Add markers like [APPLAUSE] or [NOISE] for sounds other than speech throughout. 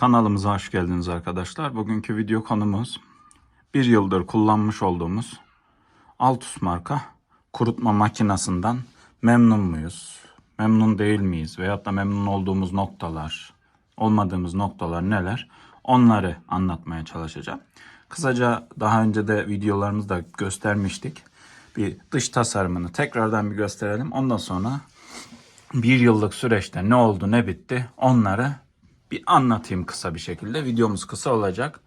Kanalımıza hoş geldiniz arkadaşlar. Bugünkü video konumuz bir yıldır kullanmış olduğumuz Altus marka kurutma makinasından memnun muyuz? Memnun değil miyiz? Veyahut da memnun olduğumuz noktalar, olmadığımız noktalar neler? Onları anlatmaya çalışacağım. Kısaca daha önce de videolarımızda göstermiştik. Bir dış tasarımını tekrardan bir gösterelim. Ondan sonra bir yıllık süreçte ne oldu ne bitti onları bir anlatayım kısa bir şekilde. Videomuz kısa olacak.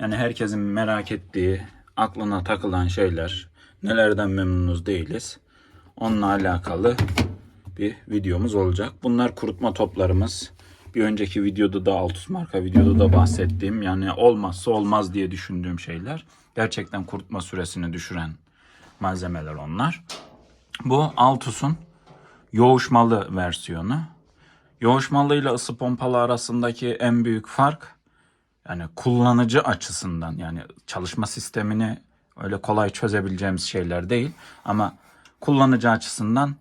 Yani herkesin merak ettiği, aklına takılan şeyler, nelerden memnunuz değiliz. Onunla alakalı bir videomuz olacak. Bunlar kurutma toplarımız. Bir önceki videoda da Altus marka videoda da bahsettiğim yani olmazsa olmaz diye düşündüğüm şeyler. Gerçekten kurutma süresini düşüren malzemeler onlar. Bu Altus'un yoğuşmalı versiyonu. Yoğuşmalı ile ısı pompalı arasındaki en büyük fark yani kullanıcı açısından yani çalışma sistemini öyle kolay çözebileceğimiz şeyler değil ama kullanıcı açısından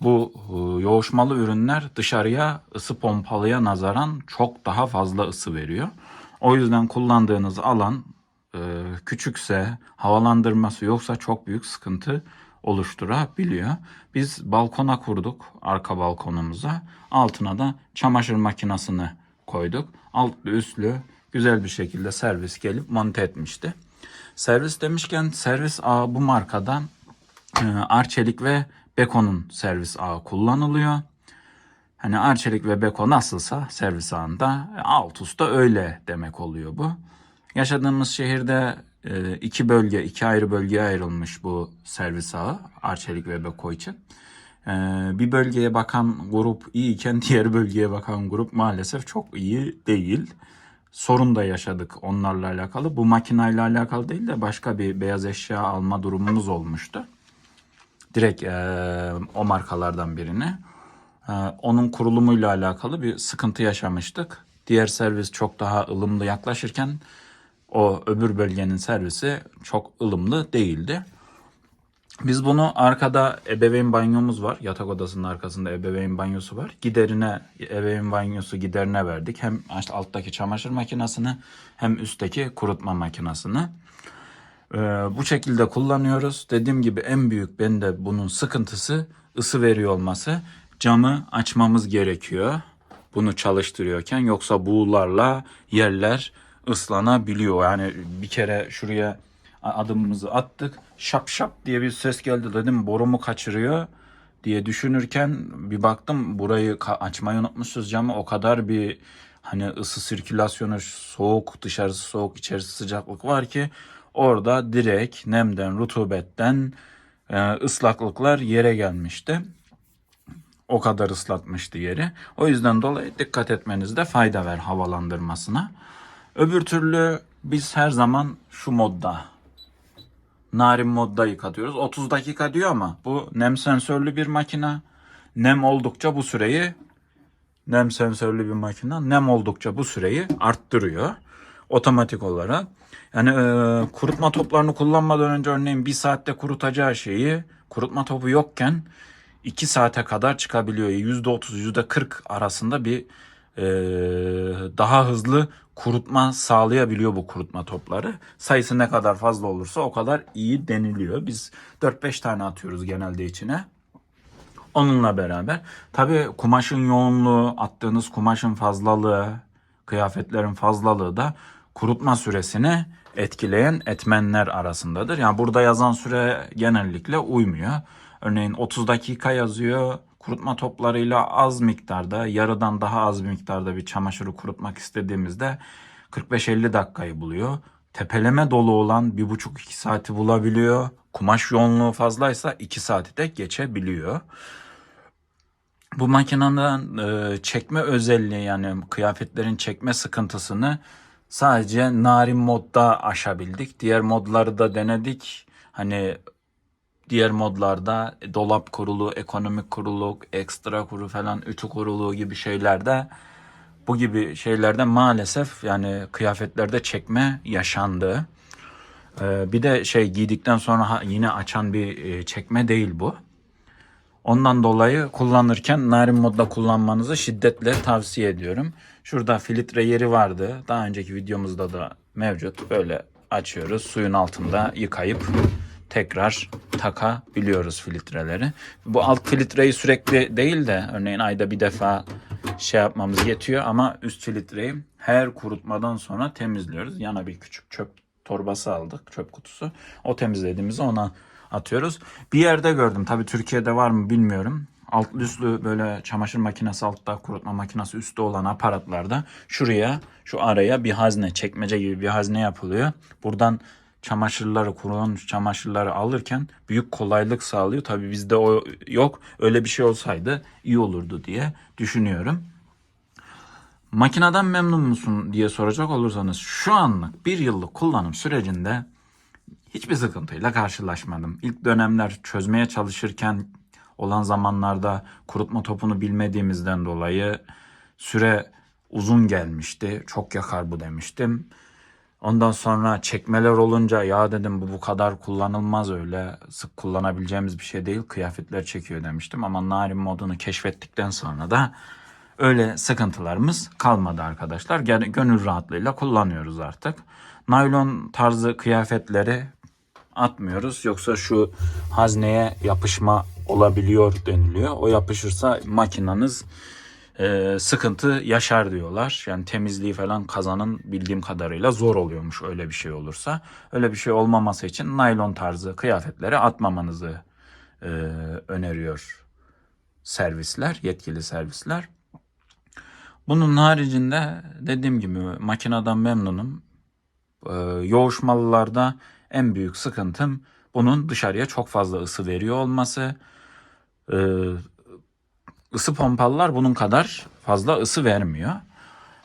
bu e, yoğuşmalı ürünler dışarıya ısı pompalıya nazaran çok daha fazla ısı veriyor. O yüzden kullandığınız alan e, küçükse, havalandırması yoksa çok büyük sıkıntı oluşturabiliyor. Biz balkona kurduk arka balkonumuza. Altına da çamaşır makinesini koyduk. Altlı üstlü güzel bir şekilde servis gelip monte etmişti. Servis demişken servis ağı bu markadan e, Arçelik ve Beko'nun servis ağı kullanılıyor. Hani Arçelik ve Beko nasılsa servis ağında Altus da öyle demek oluyor bu. Yaşadığımız şehirde e, iki bölge, iki ayrı bölgeye ayrılmış bu servis ağı Arçelik ve Beko için. E, Bir bölgeye bakan grup iyiyken [LAUGHS] diğer bölgeye bakan grup maalesef çok iyi değil. Sorun da yaşadık onlarla alakalı. Bu makinayla alakalı değil de başka bir beyaz eşya alma durumumuz olmuştu. Direkt e, o markalardan birini. E, onun kurulumuyla alakalı bir sıkıntı yaşamıştık. Diğer servis çok daha ılımlı yaklaşırken o öbür bölgenin servisi çok ılımlı değildi. Biz bunu arkada ebeveyn banyomuz var. Yatak odasının arkasında ebeveyn banyosu var. Giderine ebeveyn banyosu giderine verdik. Hem alttaki çamaşır makinesini hem üstteki kurutma makinesini. Ee, bu şekilde kullanıyoruz. Dediğim gibi en büyük bende bunun sıkıntısı ısı veriyor olması. Camı açmamız gerekiyor. Bunu çalıştırıyorken yoksa buğularla yerler ıslanabiliyor. Yani bir kere şuraya adımımızı attık. Şap şap diye bir ses geldi dedim borumu kaçırıyor diye düşünürken bir baktım burayı açmayı unutmuşuz camı o kadar bir hani ısı sirkülasyonu soğuk dışarısı soğuk içerisi sıcaklık var ki orada direkt nemden rutubetten e, ıslaklıklar yere gelmişti. O kadar ıslatmıştı yeri. O yüzden dolayı dikkat etmenizde fayda ver havalandırmasına. Öbür türlü biz her zaman şu modda narin modda yıkatıyoruz. 30 dakika diyor ama bu nem sensörlü bir makine. Nem oldukça bu süreyi nem sensörlü bir makine. Nem oldukça bu süreyi arttırıyor otomatik olarak. Yani e, kurutma toplarını kullanmadan önce örneğin bir saatte kurutacağı şeyi kurutma topu yokken 2 saate kadar çıkabiliyor. %30 %40 arasında bir e, daha hızlı kurutma sağlayabiliyor bu kurutma topları. Sayısı ne kadar fazla olursa o kadar iyi deniliyor. Biz 4-5 tane atıyoruz genelde içine. Onunla beraber tabii kumaşın yoğunluğu, attığınız kumaşın fazlalığı, kıyafetlerin fazlalığı da kurutma süresini etkileyen etmenler arasındadır. Yani burada yazan süre genellikle uymuyor. Örneğin 30 dakika yazıyor. Kurutma toplarıyla az miktarda, yarıdan daha az bir miktarda bir çamaşırı kurutmak istediğimizde 45-50 dakikayı buluyor. Tepeleme dolu olan 1,5-2 saati bulabiliyor. Kumaş yoğunluğu fazlaysa 2 saati de geçebiliyor. Bu makinenin e, çekme özelliği yani kıyafetlerin çekme sıkıntısını sadece narin modda aşabildik. Diğer modları da denedik. Hani diğer modlarda dolap kurulu, ekonomik kuruluk, ekstra kuru falan, ütü kuruluğu gibi şeylerde bu gibi şeylerde maalesef yani kıyafetlerde çekme yaşandı. Ee, bir de şey giydikten sonra yine açan bir e, çekme değil bu. Ondan dolayı kullanırken narin modda kullanmanızı şiddetle tavsiye ediyorum. Şurada filtre yeri vardı. Daha önceki videomuzda da mevcut. Böyle açıyoruz. Suyun altında yıkayıp tekrar takabiliyoruz filtreleri. Bu alt filtreyi sürekli değil de örneğin ayda bir defa şey yapmamız yetiyor ama üst filtreyi her kurutmadan sonra temizliyoruz. Yana bir küçük çöp torbası aldık, çöp kutusu. O temizlediğimizi ona atıyoruz. Bir yerde gördüm. Tabii Türkiye'de var mı bilmiyorum. Altlı üstlü böyle çamaşır makinesi altta kurutma makinesi üstte olan aparatlarda şuraya şu araya bir hazne çekmece gibi bir hazne yapılıyor. Buradan çamaşırları kurulmuş çamaşırları alırken büyük kolaylık sağlıyor. Tabii bizde o yok. Öyle bir şey olsaydı iyi olurdu diye düşünüyorum. Makineden memnun musun diye soracak olursanız şu anlık bir yıllık kullanım sürecinde hiçbir sıkıntıyla karşılaşmadım. İlk dönemler çözmeye çalışırken olan zamanlarda kurutma topunu bilmediğimizden dolayı süre uzun gelmişti. Çok yakar bu demiştim. Ondan sonra çekmeler olunca ya dedim bu bu kadar kullanılmaz öyle sık kullanabileceğimiz bir şey değil. Kıyafetler çekiyor demiştim ama narin modunu keşfettikten sonra da öyle sıkıntılarımız kalmadı arkadaşlar. Gene- Gönül rahatlığıyla kullanıyoruz artık. Naylon tarzı kıyafetleri atmıyoruz. Yoksa şu hazneye yapışma olabiliyor deniliyor. O yapışırsa makinanız e, sıkıntı yaşar diyorlar. Yani temizliği falan kazanın bildiğim kadarıyla zor oluyormuş öyle bir şey olursa. Öyle bir şey olmaması için naylon tarzı kıyafetleri atmamanızı e, öneriyor servisler, yetkili servisler. Bunun haricinde dediğim gibi makineden memnunum. Ee, yoğuşmalılarda en büyük sıkıntım bunun dışarıya çok fazla ısı veriyor olması. Ee, ısı pompalılar bunun kadar fazla ısı vermiyor.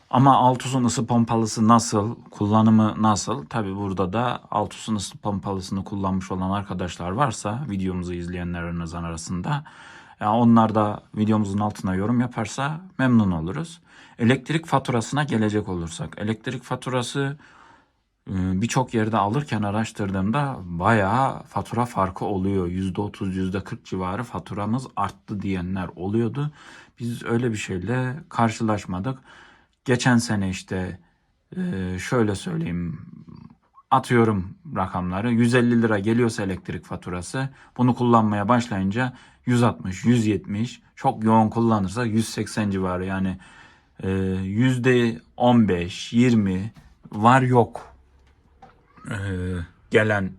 Ama Altus'un ısı pompalısı nasıl, kullanımı nasıl? Tabi burada da Altus'un ısı pompalısını kullanmış olan arkadaşlar varsa videomuzu izleyenlerin arasında ya onlar da videomuzun altına yorum yaparsa memnun oluruz. Elektrik faturasına gelecek olursak. Elektrik faturası e, birçok yerde alırken araştırdığımda bayağı fatura farkı oluyor. %30, %40 civarı faturamız arttı diyenler oluyordu. Biz öyle bir şeyle karşılaşmadık. Geçen sene işte e, şöyle söyleyeyim atıyorum rakamları 150 lira geliyorsa elektrik faturası bunu kullanmaya başlayınca 160, 170 çok yoğun kullanırsa 180 civarı yani e, yüzde 15, 20 var yok e, gelen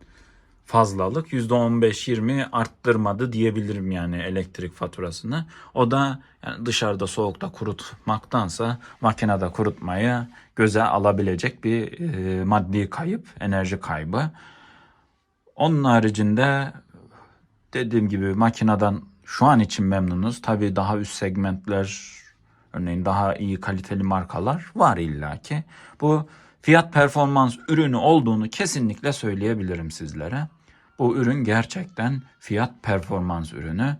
fazlalık yüzde 15-20 arttırmadı diyebilirim yani elektrik faturasını. O da yani dışarıda soğukta kurutmaktansa makinede kurutmayı göze alabilecek bir e, maddi kayıp, enerji kaybı. Onun haricinde dediğim gibi makineden şu an için memnunuz. Tabii daha üst segmentler örneğin daha iyi kaliteli markalar var illaki. Bu fiyat performans ürünü olduğunu kesinlikle söyleyebilirim sizlere. Bu ürün gerçekten fiyat performans ürünü.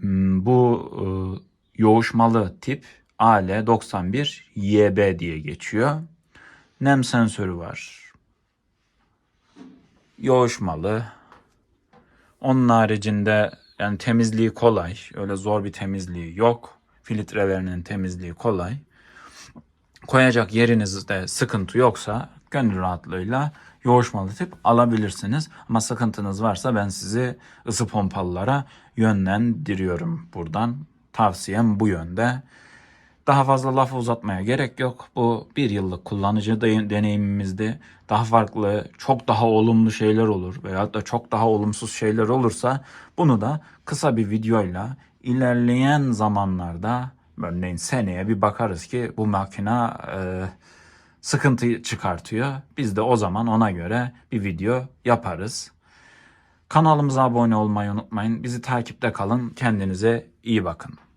Hmm, Bu e, yoğuşmalı tip AL91YB diye geçiyor. Nem sensörü var. Yoğuşmalı. Onun haricinde yani temizliği kolay. Öyle zor bir temizliği yok. Filtrelerinin temizliği kolay. Koyacak yerinizde sıkıntı yoksa gönül rahatlığıyla yoğuşmalı tip alabilirsiniz. Ama sıkıntınız varsa ben sizi ısı pompalılara yönlendiriyorum buradan. Tavsiyem bu yönde. Daha fazla lafı uzatmaya gerek yok. Bu bir yıllık kullanıcı de- deneyimimizdi. Daha farklı, çok daha olumlu şeyler olur veyahut da çok daha olumsuz şeyler olursa bunu da kısa bir videoyla ilerleyen zamanlarda örneğin seneye bir bakarız ki bu makina e, sıkıntı çıkartıyor. Biz de o zaman ona göre bir video yaparız. Kanalımıza abone olmayı unutmayın. Bizi takipte kalın. Kendinize iyi bakın.